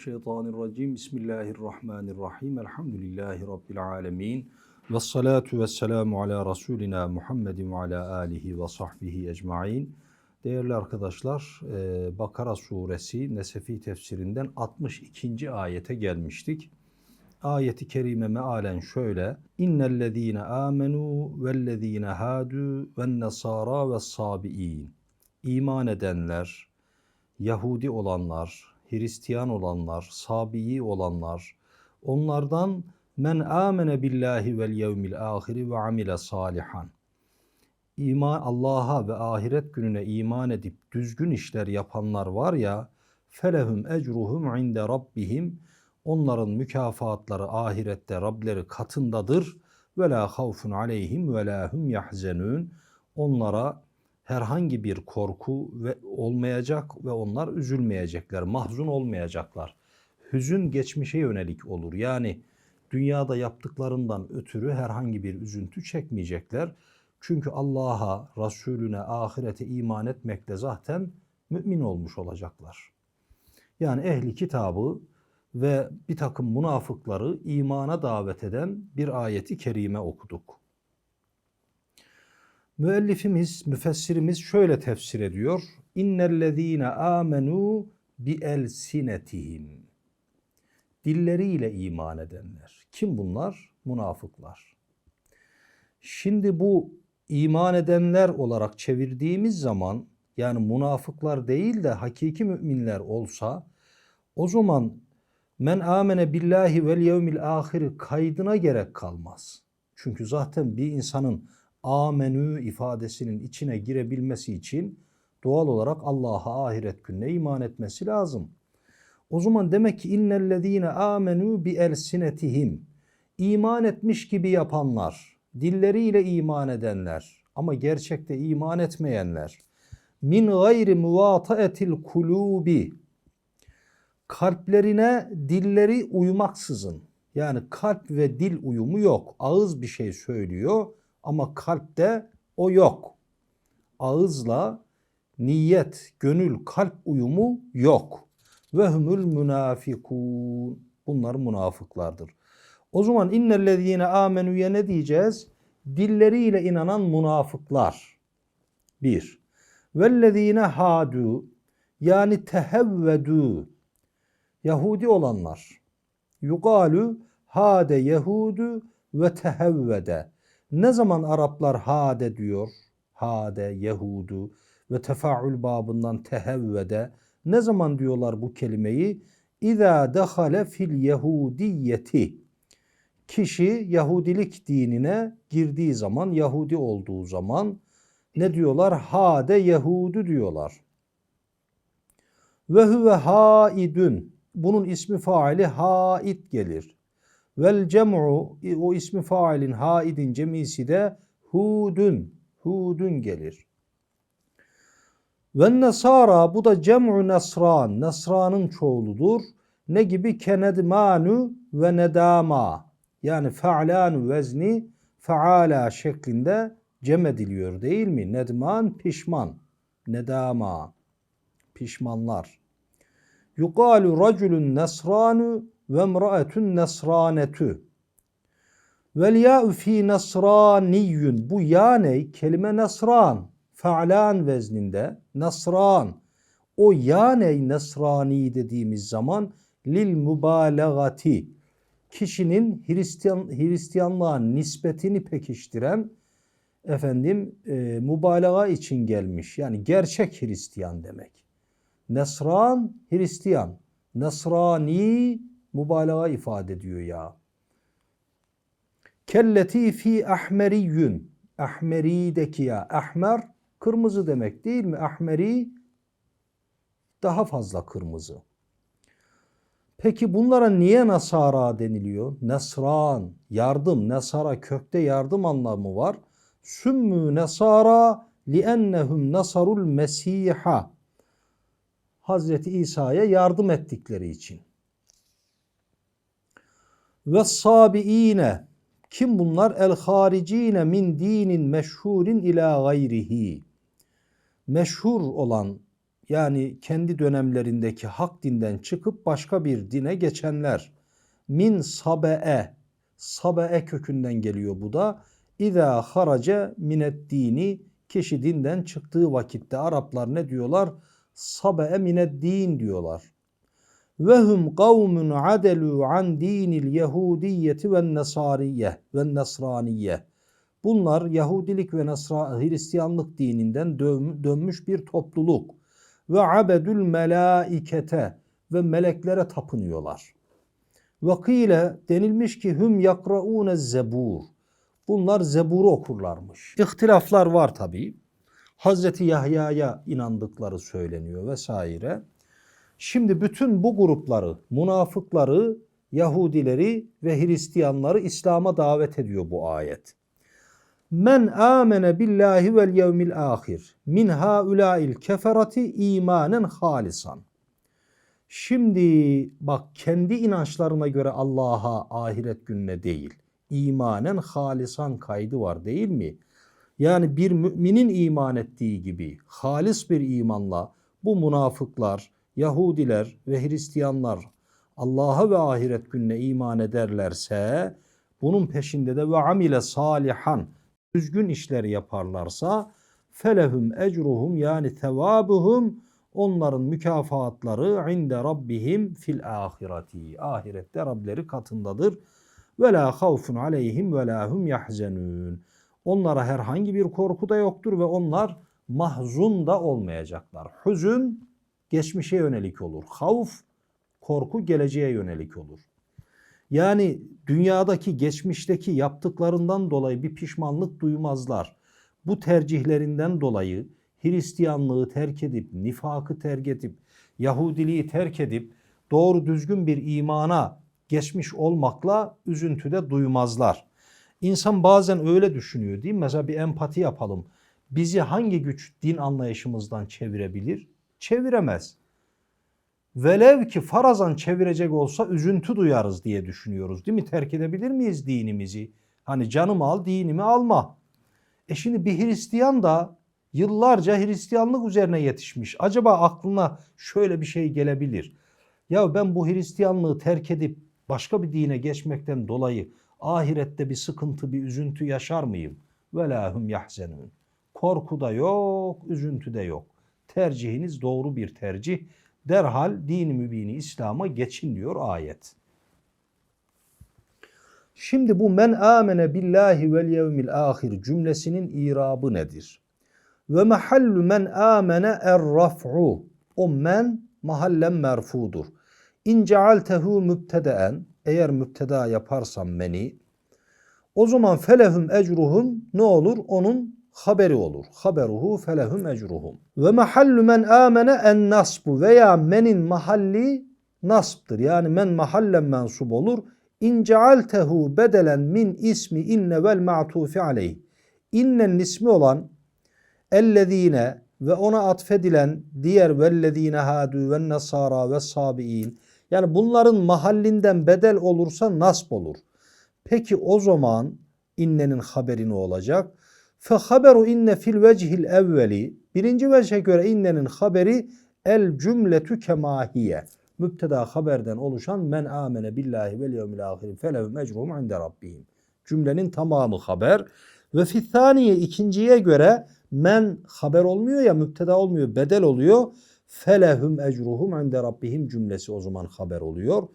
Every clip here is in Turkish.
Euzubillahimineşşeytanirracim. Bismillahirrahmanirrahim. Elhamdülillahi Rabbil alemin. Ve salatu ve selamu ala Resulina Muhammedin ve ala alihi ve sahbihi ecmain. Değerli arkadaşlar, e, Bakara suresi Nesefi tefsirinden 62. ayete gelmiştik. Ayeti kerime mealen şöyle. İnnellezîne âmenû vellezîne hâdû ven nesârâ ve. İman edenler, Yahudi olanlar, Hristiyan olanlar, Sabiyi olanlar, onlardan men amene billahi vel yevmil ahiri ve amile salihan. İman Allah'a ve ahiret gününe iman edip düzgün işler yapanlar var ya, felehum ecruhum inde rabbihim. Onların mükafatları ahirette Rableri katındadır. Ve la havfun aleyhim ve la hum yahzenun. Onlara herhangi bir korku ve olmayacak ve onlar üzülmeyecekler, mahzun olmayacaklar. Hüzün geçmişe yönelik olur. Yani dünyada yaptıklarından ötürü herhangi bir üzüntü çekmeyecekler. Çünkü Allah'a, Resulüne, ahirete iman etmekle zaten mümin olmuş olacaklar. Yani ehli kitabı ve bir takım münafıkları imana davet eden bir ayeti kerime okuduk. Müellifimiz, müfessirimiz şöyle tefsir ediyor. İnnellezîne âmenû bi elsinetihim. Dilleriyle iman edenler. Kim bunlar? Münafıklar. Şimdi bu iman edenler olarak çevirdiğimiz zaman yani münafıklar değil de hakiki müminler olsa o zaman men amene billahi vel yevmil ahiri kaydına gerek kalmaz. Çünkü zaten bir insanın amenü ifadesinin içine girebilmesi için doğal olarak Allah'a ahiret gününe iman etmesi lazım. O zaman demek ki innellezine amenu bi elsinetihim iman etmiş gibi yapanlar, dilleriyle iman edenler ama gerçekte iman etmeyenler min gayri muvataetil kulubi kalplerine dilleri uymaksızın yani kalp ve dil uyumu yok. Ağız bir şey söylüyor ama kalpte o yok. Ağızla niyet, gönül, kalp uyumu yok. Ve humul münafikun. Bunlar münafıklardır. O zaman innellezine amenüye ne diyeceğiz? Dilleriyle inanan münafıklar. Bir. Vellezine hadu yani tehevvedu Yahudi olanlar. Yugalu hade Yehudu ve tehevvede. Ne zaman Araplar hade diyor, hade, Yehudu ve tefaül babından tehevvede ne zaman diyorlar bu kelimeyi? İza dehale fil yehudiyeti. Kişi Yahudilik dinine girdiği zaman, Yahudi olduğu zaman ne diyorlar? Hade Yehudu diyorlar. Ve huve haidün. Bunun ismi faili haid gelir. Vel cem'u o ismi failin haidin cemisi de hudun. Hudun gelir. Ve nesara bu da cem'u nesran. Nesranın çoğuludur. Ne gibi? Kenedmanu ve nedama. Yani fe'lanu vezni feala şeklinde cem ediliyor değil mi? Nedman pişman. Nedama. Pişmanlar. Yukalu raculun nesranu ve emraetun nesranetü. Vel ya'u fi nasraniyyun. Bu ya ne? Kelime nasran. Fa'lan vezninde. Nasran. O ya ne nasrani dediğimiz zaman lil mübalagati. Kişinin Hristiyan, Hristiyanlığa nispetini pekiştiren efendim e, mübalağa için gelmiş. Yani gerçek Hristiyan demek. Nesran Hristiyan. Nasrani mübalağa ifade ediyor ya. Kelleti fi ahmeriyyün. Ahmeri'deki ya. Ahmer kırmızı demek değil mi? Ahmeri daha fazla kırmızı. Peki bunlara niye Nasara deniliyor? Nesran, yardım, Nasara kökte yardım anlamı var. Sümmü Nasara liennehum nasarul Mesiha. Hazreti İsa'ya yardım ettikleri için. Ve sabiine kim bunlar? El haricine min dinin meşhurin ila gayrihi. Meşhur olan yani kendi dönemlerindeki hak dinden çıkıp başka bir dine geçenler. Min sabe'e. Sabe'e kökünden geliyor bu da. İza harace minet dini kişi dinden çıktığı vakitte Araplar ne diyorlar? Sabe'e minet din diyorlar. Ve hum kavmun adelu an dinil yehudiyeti ve nasariye ve nasraniye. Bunlar Yahudilik ve Nasra Hristiyanlık dininden dön- dönmüş bir topluluk. Ve abedül melaikete ve meleklere tapınıyorlar. Ve kıyle denilmiş ki hüm yakraune zebur. Bunlar zeburu okurlarmış. İhtilaflar var tabii. Hazreti Yahya'ya inandıkları söyleniyor vesaire. Şimdi bütün bu grupları, münafıkları, Yahudileri ve Hristiyanları İslam'a davet ediyor bu ayet. Men amene billahi vel yevmil ahir min haulail keferati imanen halisan. Şimdi bak kendi inançlarına göre Allah'a ahiret gününe değil, imanen halisan kaydı var değil mi? Yani bir müminin iman ettiği gibi halis bir imanla bu münafıklar, Yahudiler ve Hristiyanlar Allah'a ve ahiret gününe iman ederlerse bunun peşinde de ve amile salihan düzgün işler yaparlarsa felehum ecruhum yani tevabuhum onların mükafatları inde rabbihim fil ahireti. Ahirette Rableri katındadır. Ve la havfun aleyhim ve la hum yahzenun. Onlara herhangi bir korku da yoktur ve onlar mahzun da olmayacaklar. Hüzün geçmişe yönelik olur. Havf korku geleceğe yönelik olur. Yani dünyadaki geçmişteki yaptıklarından dolayı bir pişmanlık duymazlar. Bu tercihlerinden dolayı Hristiyanlığı terk edip, nifakı terk edip, Yahudiliği terk edip doğru düzgün bir imana geçmiş olmakla üzüntüde duymazlar. İnsan bazen öyle düşünüyor değil mi? Mesela bir empati yapalım. Bizi hangi güç din anlayışımızdan çevirebilir? Çeviremez. Velev ki farazan çevirecek olsa üzüntü duyarız diye düşünüyoruz değil mi? Terk edebilir miyiz dinimizi? Hani canımı al dinimi alma. E şimdi bir Hristiyan da yıllarca Hristiyanlık üzerine yetişmiş. Acaba aklına şöyle bir şey gelebilir. Ya ben bu Hristiyanlığı terk edip başka bir dine geçmekten dolayı ahirette bir sıkıntı, bir üzüntü yaşar mıyım? Ve lahum yahzenun. Korku da yok, üzüntü de yok. Tercihiniz doğru bir tercih. Derhal dini mübini İslam'a geçin diyor ayet. Şimdi bu men amene billahi vel yevmil ahir cümlesinin irabı nedir? Ve mahallu men amene er raf'u. O men mahallen merfudur. İn cealtehu mübtedeen eğer mübteda yaparsam meni o zaman felehum ecruhum ne olur? Onun haberi olur. Haberuhu felehum ecruhum. Ve mahallu men amene en nasbu veya menin mahalli nasbdır. Yani men mahallen mensub olur. İn cealtehu bedelen min ismi inne vel ma'tufi aleyh. İnnenin ismi olan ellezine ve ona atfedilen diğer vellezine hadu ve nasara ve sabiin. Yani bunların mahallinden bedel olursa nasb olur. Peki o zaman innenin haberi ne olacak? Fe haberu inne fil vechil evveli. Birinci vece göre innenin haberi el cümletü kemahiye. Müpteda haberden oluşan men amene billahi vel yevmil ahir felehum ecruhum inde rabbihim. Cümlenin tamamı haber. Ve fithaniye ikinciye göre men haber olmuyor ya müpteda olmuyor bedel oluyor. Felehum ecruhum inde rabbihim cümlesi o zaman haber oluyor.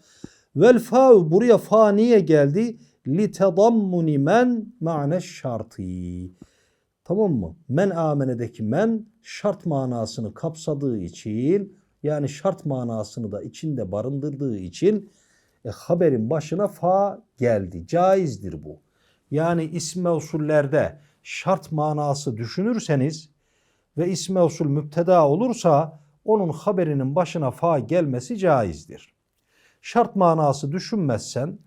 Vel fa buraya fa niye geldi? Li tedammuni men ma'ne şartı. Tamam mı? Men amenedeki men şart manasını kapsadığı için yani şart manasını da içinde barındırdığı için e, haberin başına fa geldi. Caizdir bu. Yani isme usullerde şart manası düşünürseniz ve isme usul müpteda olursa onun haberinin başına fa gelmesi caizdir. Şart manası düşünmezsen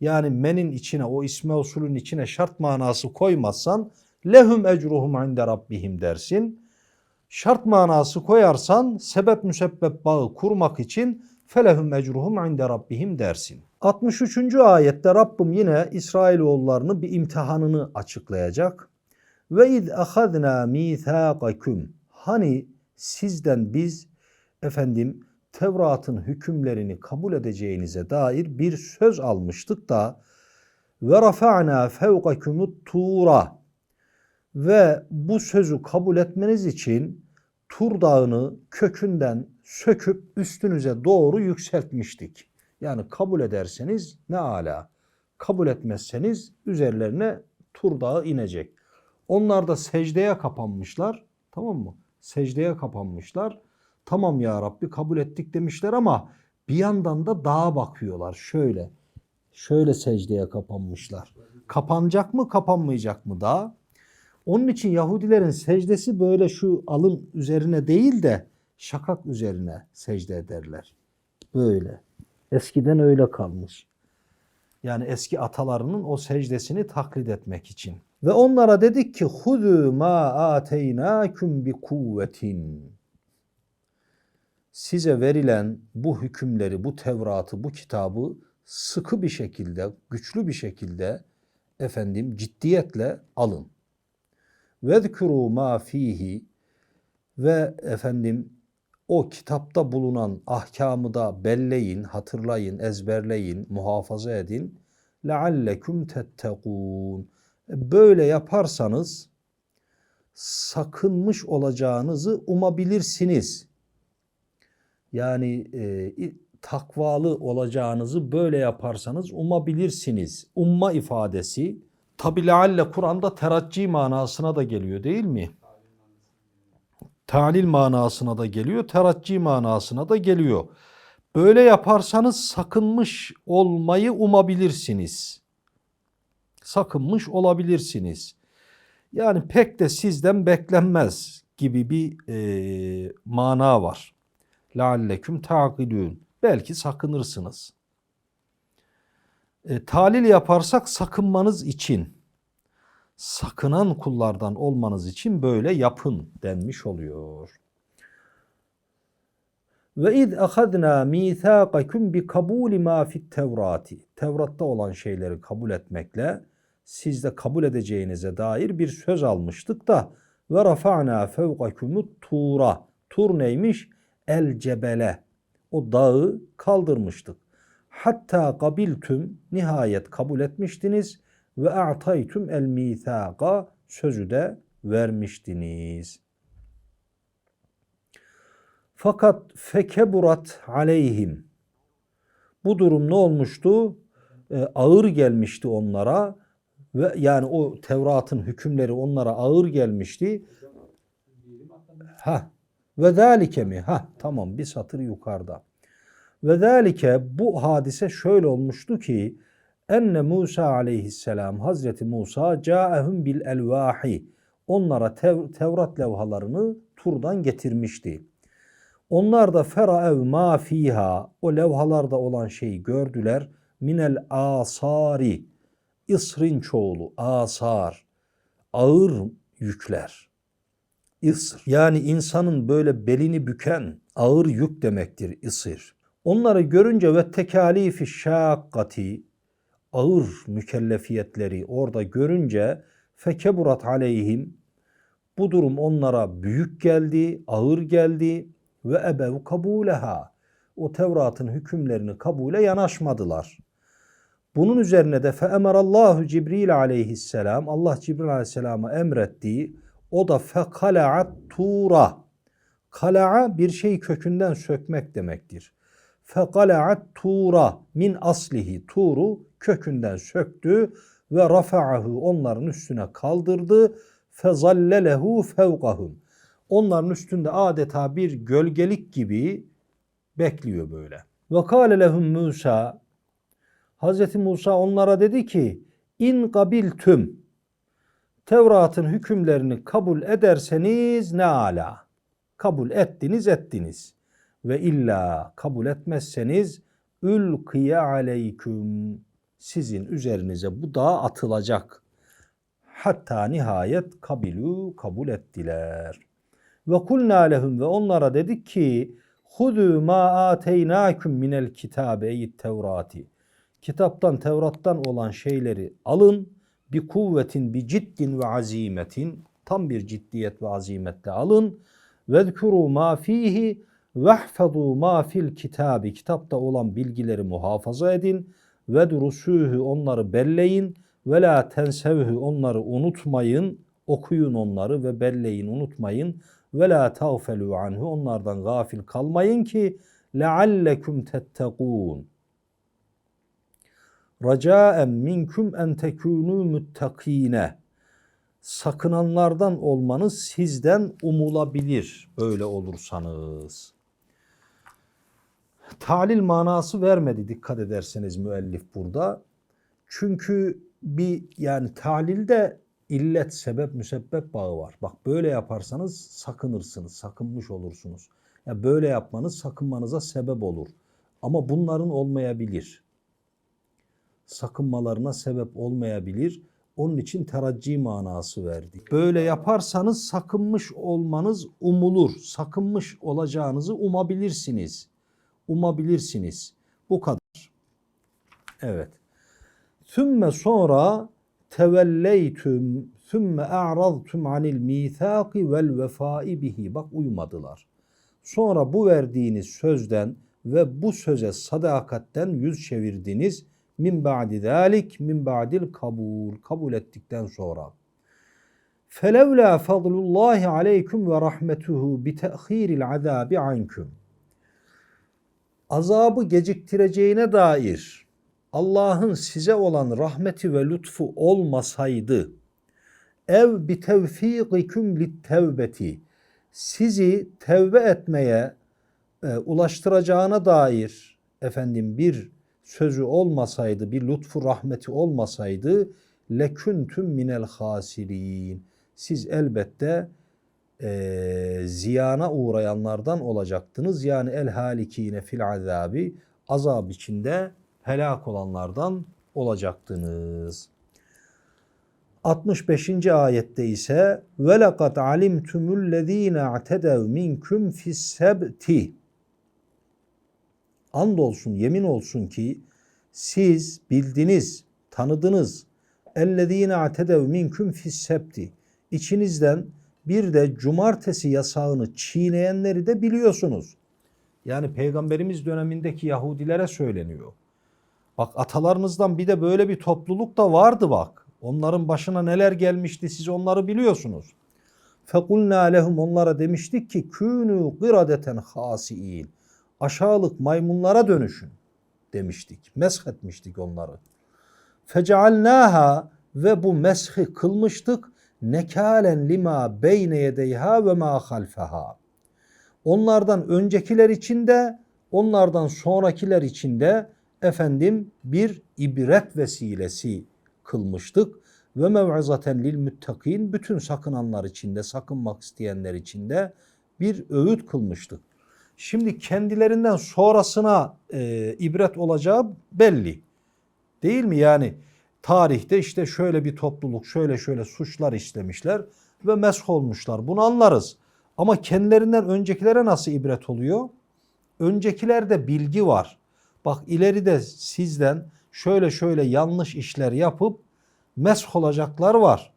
yani menin içine o isme usulün içine şart manası koymazsan lehum ecruhum inde rabbihim dersin. Şart manası koyarsan sebep müsebbep bağı kurmak için felehum ecruhum inde rabbihim dersin. 63. ayette Rabbim yine İsrailoğullarını bir imtihanını açıklayacak. Ve iz ahadna mithaqakum. Hani sizden biz efendim Tevrat'ın hükümlerini kabul edeceğinize dair bir söz almıştık da ve rafa'na fevkakumut tura ve bu sözü kabul etmeniz için Tur Dağı'nı kökünden söküp üstünüze doğru yükseltmiştik. Yani kabul ederseniz ne ala. Kabul etmezseniz üzerlerine Tur Dağı inecek. Onlar da secdeye kapanmışlar. Tamam mı? Secdeye kapanmışlar. Tamam ya Rabbi kabul ettik demişler ama bir yandan da dağa bakıyorlar. Şöyle. Şöyle secdeye kapanmışlar. Kapanacak mı kapanmayacak mı dağ? Onun için Yahudilerin secdesi böyle şu alın üzerine değil de şakak üzerine secde ederler. Böyle. Eskiden öyle kalmış. Yani eski atalarının o secdesini taklit etmek için. Ve onlara dedik ki hudu ma ateynakum bi kuvvetin. Size verilen bu hükümleri, bu Tevrat'ı, bu kitabı sıkı bir şekilde, güçlü bir şekilde efendim ciddiyetle alın. Vezkuru ma fihi ve efendim o kitapta bulunan ahkamı da belleyin, hatırlayın, ezberleyin, muhafaza edin. Leallekum tettekun. E, böyle yaparsanız sakınmış olacağınızı umabilirsiniz. Yani e, takvalı olacağınızı böyle yaparsanız umabilirsiniz. Umma ifadesi tabi lealle Kur'an'da terakki manasına da geliyor değil mi? Talil manasına da geliyor, terakki manasına da geliyor. Böyle yaparsanız sakınmış olmayı umabilirsiniz. Sakınmış olabilirsiniz. Yani pek de sizden beklenmez gibi bir e, mana var. لَعَلَّكُمْ تَعْقِلُونَ Belki sakınırsınız. E, talil yaparsak sakınmanız için, sakınan kullardan olmanız için böyle yapın denmiş oluyor. Ve id ahadna mithaqakum bi kabul ma fit Tevrati. Tevrat'ta olan şeyleri kabul etmekle siz de kabul edeceğinize dair bir söz almıştık da ve rafa'na fevkakumut tura. Tur neymiş? El cebele. O dağı kaldırmıştık. Hatta kabiltüm nihayet kabul etmiştiniz ve a'taytum el mithaqa sözü de vermiştiniz. Fakat fekeburat aleyhim. Bu durum ne olmuştu? Ee, ağır gelmişti onlara ve yani o Tevrat'ın hükümleri onlara ağır gelmişti. Ha ve zalike mi? Ha tamam bir satır yukarıda. Ve zalike bu hadise şöyle olmuştu ki enne Musa aleyhisselam Hazreti Musa caehum bil elvahi onlara Tev Tevrat levhalarını turdan getirmişti. Onlar da feraev ma fiha o levhalarda olan şeyi gördüler. Minel asari isrin çoğulu asar ağır yükler. İsr yani insanın böyle belini büken ağır yük demektir isir. Onları görünce ve tekalifi şakkati ağır mükellefiyetleri orada görünce fekeburat aleyhim bu durum onlara büyük geldi, ağır geldi ve ebev kabuleha. O Tevrat'ın hükümlerini kabule yanaşmadılar. Bunun üzerine de feemerallahu Cibril aleyhisselam Allah Cibril aleyhisselama emrettiği o da fekala'at tura. Kala'a bir şey kökünden sökmek demektir. Fekala'at tura min aslihi turu kökünden söktü ve rafa'ahu onların üstüne kaldırdı. Fezallelehu fevkahum. Onların üstünde adeta bir gölgelik gibi bekliyor böyle. Ve kâle lehum Musa Hz. Musa onlara dedi ki in kabiltüm Tevrat'ın hükümlerini kabul ederseniz ne ala. Kabul ettiniz ettiniz. Ve illa kabul etmezseniz ülkiye aleyküm sizin üzerinize bu dağ atılacak. Hatta nihayet kabilü kabul ettiler. Ve kulna lehum ve onlara dedik ki Hudu ma ateynakum minel kitabe tevrati. Kitaptan, Tevrat'tan olan şeyleri alın. Bir kuvvetin, bir ciddin ve azimetin. Tam bir ciddiyet ve azimetle alın. Vezkuru ma fihi Vehfezu ma fil kitabi. Kitapta olan bilgileri muhafaza edin. Ve durusuhu onları belleyin. Ve la tensevhu onları unutmayın. Okuyun onları ve belleyin unutmayın. Ve la tağfelu anhu onlardan gafil kalmayın ki leallekum tettekûn racaen minkum en tekunu muttakine sakınanlardan olmanız sizden umulabilir. Böyle olursanız. Talil manası vermedi dikkat ederseniz müellif burada. Çünkü bir yani talilde illet, sebep, müsebbep bağı var. Bak böyle yaparsanız sakınırsınız, sakınmış olursunuz. Ya böyle yapmanız sakınmanıza sebep olur. Ama bunların olmayabilir. Sakınmalarına sebep olmayabilir. Onun için teracci manası verdik. Böyle yaparsanız sakınmış olmanız umulur. Sakınmış olacağınızı umabilirsiniz. Umabilirsiniz. Bu kadar. Evet. Sümme sonra tevelleytüm sümme a'raztum anil mithaqi vel vefai bihi. Bak uymadılar. Sonra bu verdiğiniz sözden ve bu söze sadakatten yüz çevirdiniz. Min ba'di zalik min ba'dil kabul. Kabul ettikten sonra. Felevla fadlullahi aleykum ve rahmetuhu bi te'khiril azabi ankum. Azabı geciktireceğine dair Allah'ın size olan rahmeti ve lütfu olmasaydı ev bi tevfiqikum lit sizi tevbe etmeye e, ulaştıracağına dair efendim bir sözü olmasaydı, bir lütfu rahmeti olmasaydı leküntüm minel hasirin. Siz elbette e, ziyana uğrayanlardan olacaktınız. Yani el halikine fil azabi azab içinde helak olanlardan olacaktınız. 65. ayette ise ve lekad alimtumul lezine a'tedev minkum fis sebti Andolsun yemin olsun ki siz bildiniz, tanıdınız. Ellezine atedev minkum fis sebti. İçinizden bir de cumartesi yasağını çiğneyenleri de biliyorsunuz. Yani peygamberimiz dönemindeki Yahudilere söyleniyor. Bak atalarınızdan bir de böyle bir topluluk da vardı bak. Onların başına neler gelmişti siz onları biliyorsunuz. Fekulna lehum onlara demiştik ki künü gıradeten hasiin. Aşağılık maymunlara dönüşün demiştik. Mesh etmiştik onları. Fecealnaha ve bu meshi kılmıştık nekalen lima beyne yedeyha ve ma halfeha. Onlardan öncekiler için de onlardan sonrakiler için de efendim bir ibret vesilesi kılmıştık. Ve mev'izaten lil muttakin bütün sakınanlar için de sakınmak isteyenler için de bir öğüt kılmıştık. Şimdi kendilerinden sonrasına e, ibret olacağı belli. Değil mi? Yani tarihte işte şöyle bir topluluk şöyle şöyle suçlar işlemişler ve mesh olmuşlar. Bunu anlarız. Ama kendilerinden öncekilere nasıl ibret oluyor? Öncekilerde bilgi var. Bak ileride sizden şöyle şöyle yanlış işler yapıp mesh olacaklar var.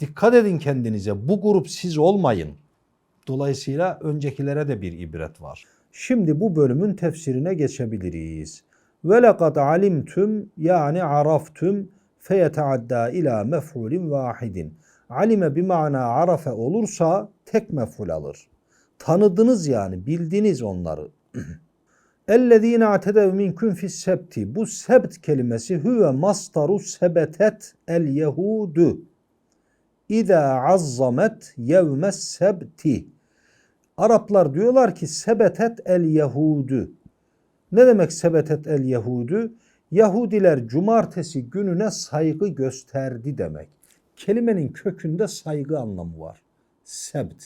Dikkat edin kendinize. Bu grup siz olmayın. Dolayısıyla öncekilere de bir ibret var. Şimdi bu bölümün tefsirine geçebiliriz. Ve lekad alimtum yani araftum feyeteadda ila mef'ulin vahidin. Alime bir mana arafe olursa tek mef'ul alır. Tanıdınız yani bildiniz onları. Ellezine atedev minküm fis sebti. Bu sebt kelimesi huve mastaru sebetet el yehudu. İza azzamet yevmes sebti. Araplar diyorlar ki sebetet el yehudu. Ne demek sebetet el yehudu? Yahudiler cumartesi gününe saygı gösterdi demek. Kelimenin kökünde saygı anlamı var. Sebt,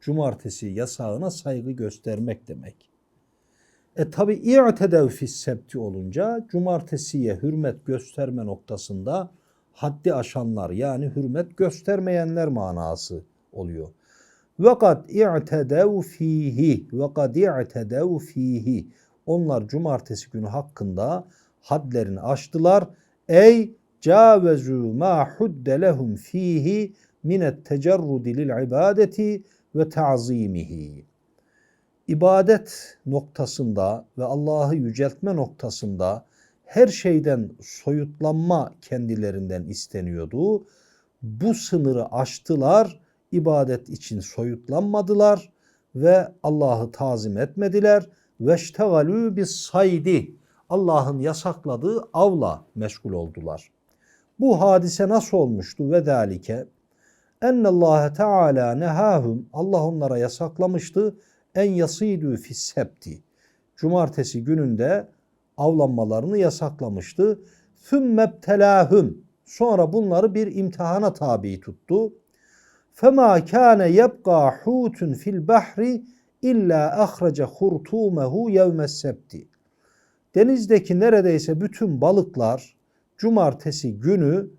cumartesi yasağına saygı göstermek demek. E tabi i'tedev fis sebti olunca cumartesiye hürmet gösterme noktasında haddi aşanlar yani hürmet göstermeyenler manası oluyor. Ve kad i'tedev fihi ve kad i'tedev fihi. Onlar cumartesi günü hakkında hadlerini aştılar. Ey cavezu ma hudde lehum fihi minet tecerrudi lil ibadeti ve ta'zimihi. ibadet noktasında ve Allah'ı yüceltme noktasında her şeyden soyutlanma kendilerinden isteniyordu. Bu sınırı aştılar, ibadet için soyutlanmadılar ve Allah'ı tazim etmediler. Veştegalü bis saydi. Allah'ın yasakladığı avla meşgul oldular. Bu hadise nasıl olmuştu ve dalike? Ennallâhe Teala nehâhum Allah onlara yasaklamıştı en yasidü fissebti. Cumartesi gününde avlanmalarını yasaklamıştı. Sümmebtelâhum. Sonra bunları bir imtihana tabi tuttu. Fema kâne yebqa hutun fil bahri illa ahrece hurtumehu yevmes sebti. Denizdeki neredeyse bütün balıklar cumartesi günü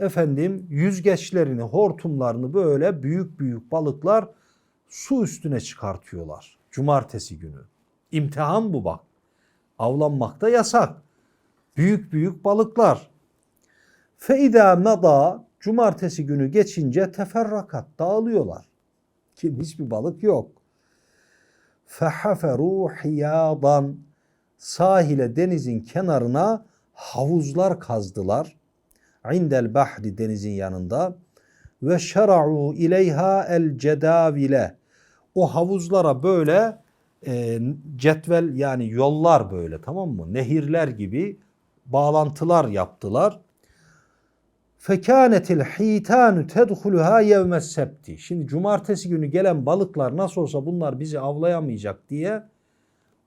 efendim yüzgeçlerini, hortumlarını böyle büyük büyük balıklar su üstüne çıkartıyorlar. Cumartesi günü. İmtihan bu bak. Avlanmakta yasak. Büyük büyük balıklar. Feida meda cumartesi günü geçince teferrakat dağılıyorlar. Kim hiçbir balık yok. Fehaferu hiyadan sahile denizin kenarına havuzlar kazdılar. İndel bahri denizin yanında ve şera'u ileyha el cedavile. O havuzlara böyle e, cetvel yani yollar böyle tamam mı? Nehirler gibi bağlantılar yaptılar. Fekânetil hitanu tedhuluha yevmes septi. Şimdi cumartesi günü gelen balıklar nasıl olsa bunlar bizi avlayamayacak diye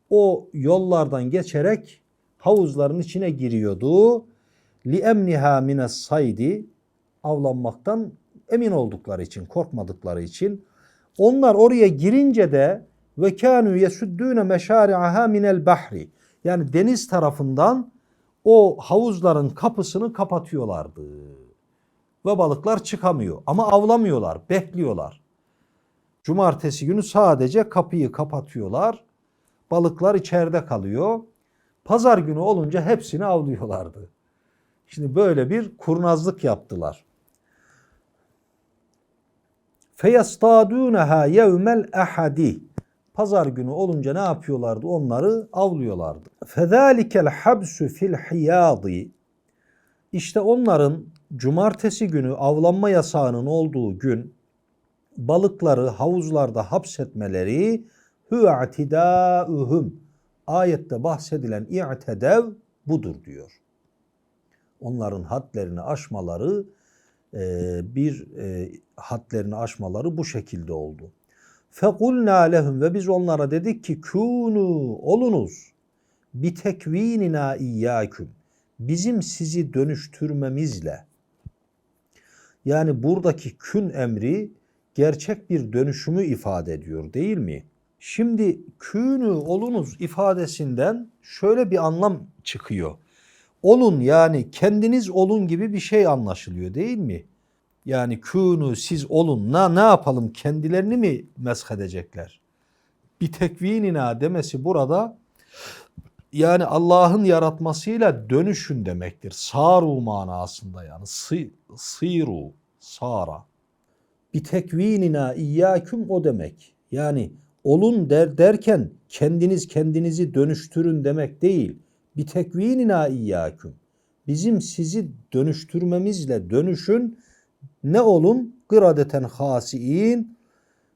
o yollardan geçerek havuzların içine giriyordu. Li emniha mines saydi avlanmaktan emin oldukları için, korkmadıkları için onlar oraya girince de ve kânû yesuddûne meşâri'aha minel bahri yani deniz tarafından o havuzların kapısını kapatıyorlardı. Ve balıklar çıkamıyor ama avlamıyorlar, bekliyorlar. Cumartesi günü sadece kapıyı kapatıyorlar. Balıklar içeride kalıyor. Pazar günü olunca hepsini avlıyorlardı. Şimdi böyle bir kurnazlık yaptılar. Feyastadûneha yevmel ahadi. Pazar günü olunca ne yapıyorlardı? Onları avlıyorlardı. Fezalikel habsu fil hiyadi. İşte onların cumartesi günü avlanma yasağının olduğu gün balıkları havuzlarda hapsetmeleri hu'atidâuhum. Ayette bahsedilen i'tedev budur diyor. Onların hadlerini aşmaları e, bir e, hadlerini aşmaları bu şekilde oldu. Fekulna lehum ve biz onlara dedik ki kunu olunuz bi tekvinina iyyaküm bizim sizi dönüştürmemizle yani buradaki kün emri gerçek bir dönüşümü ifade ediyor değil mi? Şimdi künü olunuz ifadesinden şöyle bir anlam çıkıyor. Olun yani kendiniz olun gibi bir şey anlaşılıyor değil mi? Yani künü siz olun na ne yapalım kendilerini mi meshedecekler? Bir tekvinina demesi burada yani Allah'ın yaratmasıyla dönüşün demektir. Saru manasında yani sı, siru, sara. Bir tekvinina iyyaküm o demek. Yani olun der derken kendiniz kendinizi dönüştürün demek değil. Bir tekvinina iyyaküm. Bizim sizi dönüştürmemizle dönüşün ne olun? Gıradeten hasiin.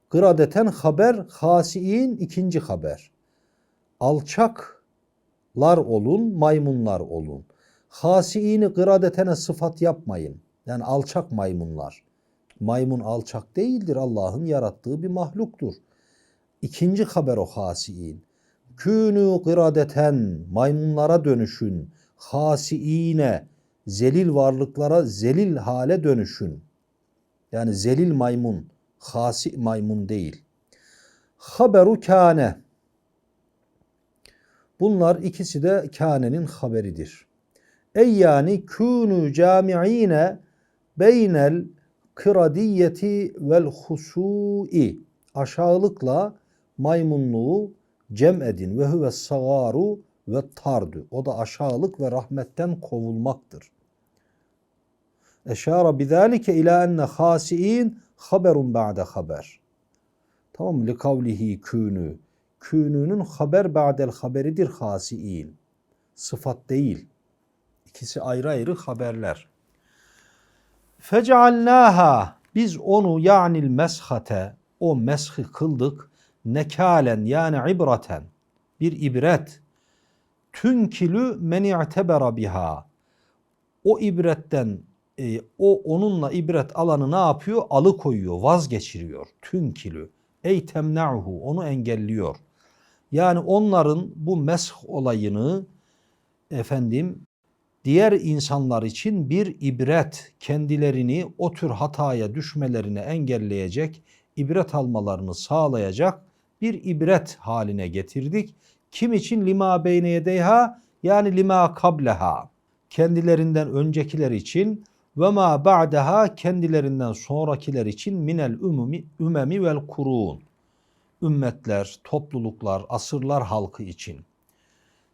Gıradeten haber, hasiin ikinci haber. Alçaklar olun, maymunlar olun. Hasiini gıradetene sıfat yapmayın. Yani alçak maymunlar. Maymun alçak değildir. Allah'ın yarattığı bir mahluktur. İkinci haber o hasiin. Künü gıradeten maymunlara dönüşün. Hasiine zelil varlıklara zelil hale dönüşün. Yani zelil maymun, hasi maymun değil. Haberu kâne. Bunlar ikisi de kânenin haberidir. Ey yani kûnü camiine beynel kıradiyeti vel husui. Aşağılıkla maymunluğu cem edin ve huve sagaru ve tardu. O da aşağılık ve rahmetten kovulmaktır. Eşara bizalike ila enne hasiin haberun ba'de haber. Tamam mı? Li kavlihi künü. Kününün haber ba'del haberidir hasiin. Sıfat değil. İkisi ayrı ayrı haberler. Fecealnaha biz onu yanil meshate o meshi kıldık nekalen yani ibraten bir ibret tünkilü men i'tebera biha o ibretten e, o onunla ibret alanı ne yapıyor? Alıkoyuyor, vazgeçiriyor. Tünkilü. Ey temna'hu onu engelliyor. Yani onların bu mesh olayını efendim diğer insanlar için bir ibret, kendilerini o tür hataya düşmelerini engelleyecek, ibret almalarını sağlayacak bir ibret haline getirdik. Kim için? Lima beyne yedeyha yani lima kableha. Kendilerinden öncekiler için ve ma ba'daha kendilerinden sonrakiler için minel ümumi ümemi vel kurun ümmetler, topluluklar, asırlar halkı için.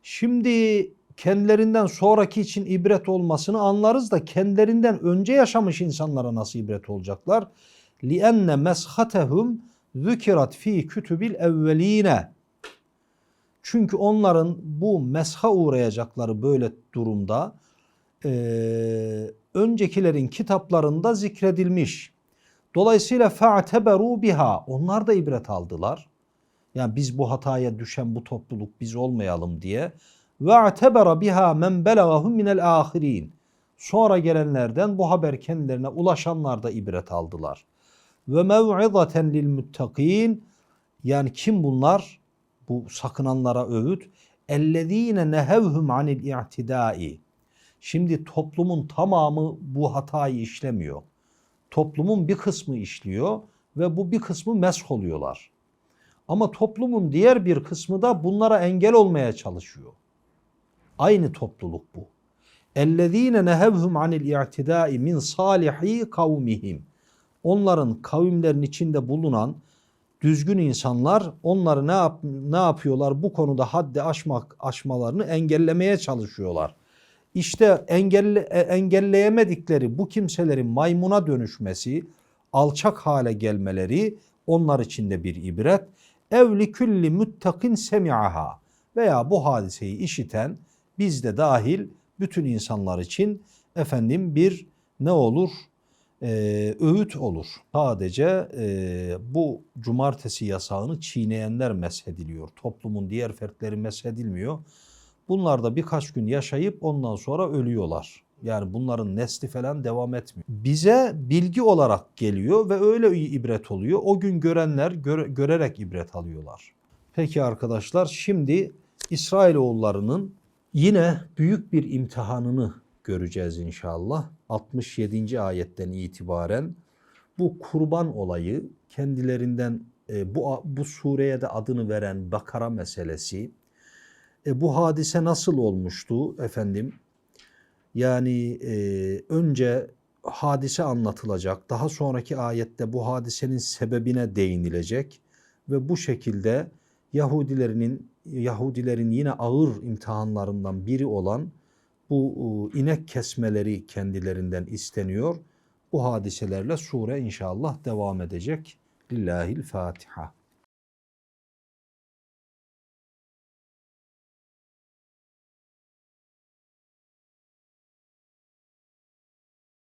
Şimdi kendilerinden sonraki için ibret olmasını anlarız da kendilerinden önce yaşamış insanlara nasıl ibret olacaklar? لِأَنَّ مَسْخَتَهُمْ ذُكِرَتْ ف۪ي كُتُبِ الْاَوَّل۪ينَ Çünkü onların bu mesha uğrayacakları böyle durumda eee, öncekilerin kitaplarında zikredilmiş. Dolayısıyla fa'teberu biha onlar da ibret aldılar. Yani biz bu hataya düşen bu topluluk biz olmayalım diye. Ve atebera biha men belagahum minel ahirin. Sonra gelenlerden bu haber kendilerine ulaşanlar da ibret aldılar. Ve mev'izaten lil muttakin. Yani kim bunlar? Bu sakınanlara öğüt. Ellezine nehevhum anil i'tidai. Şimdi toplumun tamamı bu hatayı işlemiyor Toplumun bir kısmı işliyor ve bu bir kısmı mesh oluyorlar. Ama toplumun diğer bir kısmı da bunlara engel olmaya çalışıyor. Aynı topluluk bu. اَلَّذ۪ينَ نَهَوْهُمْ عَنِ الْاِعْتِدَاءِ مِنْ صَالِح۪ي kavmihim. Onların kavimlerin içinde bulunan düzgün insanlar onları ne, yap, ne yapıyorlar? Bu konuda haddi aşmak aşmalarını engellemeye çalışıyorlar. İşte engelle, e, engelleyemedikleri bu kimselerin maymuna dönüşmesi, alçak hale gelmeleri onlar için de bir ibret. Evli külli muttakin semi'aha veya bu hadiseyi işiten biz de dahil bütün insanlar için efendim bir ne olur? Ee, öğüt olur. Sadece e, bu cumartesi yasağını çiğneyenler meshediliyor. Toplumun diğer fertleri meshedilmiyor. Bunlar da birkaç gün yaşayıp ondan sonra ölüyorlar. Yani bunların nesli falan devam etmiyor. Bize bilgi olarak geliyor ve öyle ibret oluyor. O gün görenler göre- görerek ibret alıyorlar. Peki arkadaşlar şimdi İsrailoğullarının yine büyük bir imtihanını göreceğiz inşallah. 67. ayetten itibaren bu kurban olayı kendilerinden e, bu bu sureye de adını veren Bakara meselesi e, bu hadise nasıl olmuştu efendim? Yani e, önce hadise anlatılacak. Daha sonraki ayette bu hadisenin sebebine değinilecek ve bu şekilde Yahudilerin Yahudilerin yine ağır imtihanlarından biri olan bu inek kesmeleri kendilerinden isteniyor. Bu hadiselerle sure inşallah devam edecek. Lillahil Fatiha.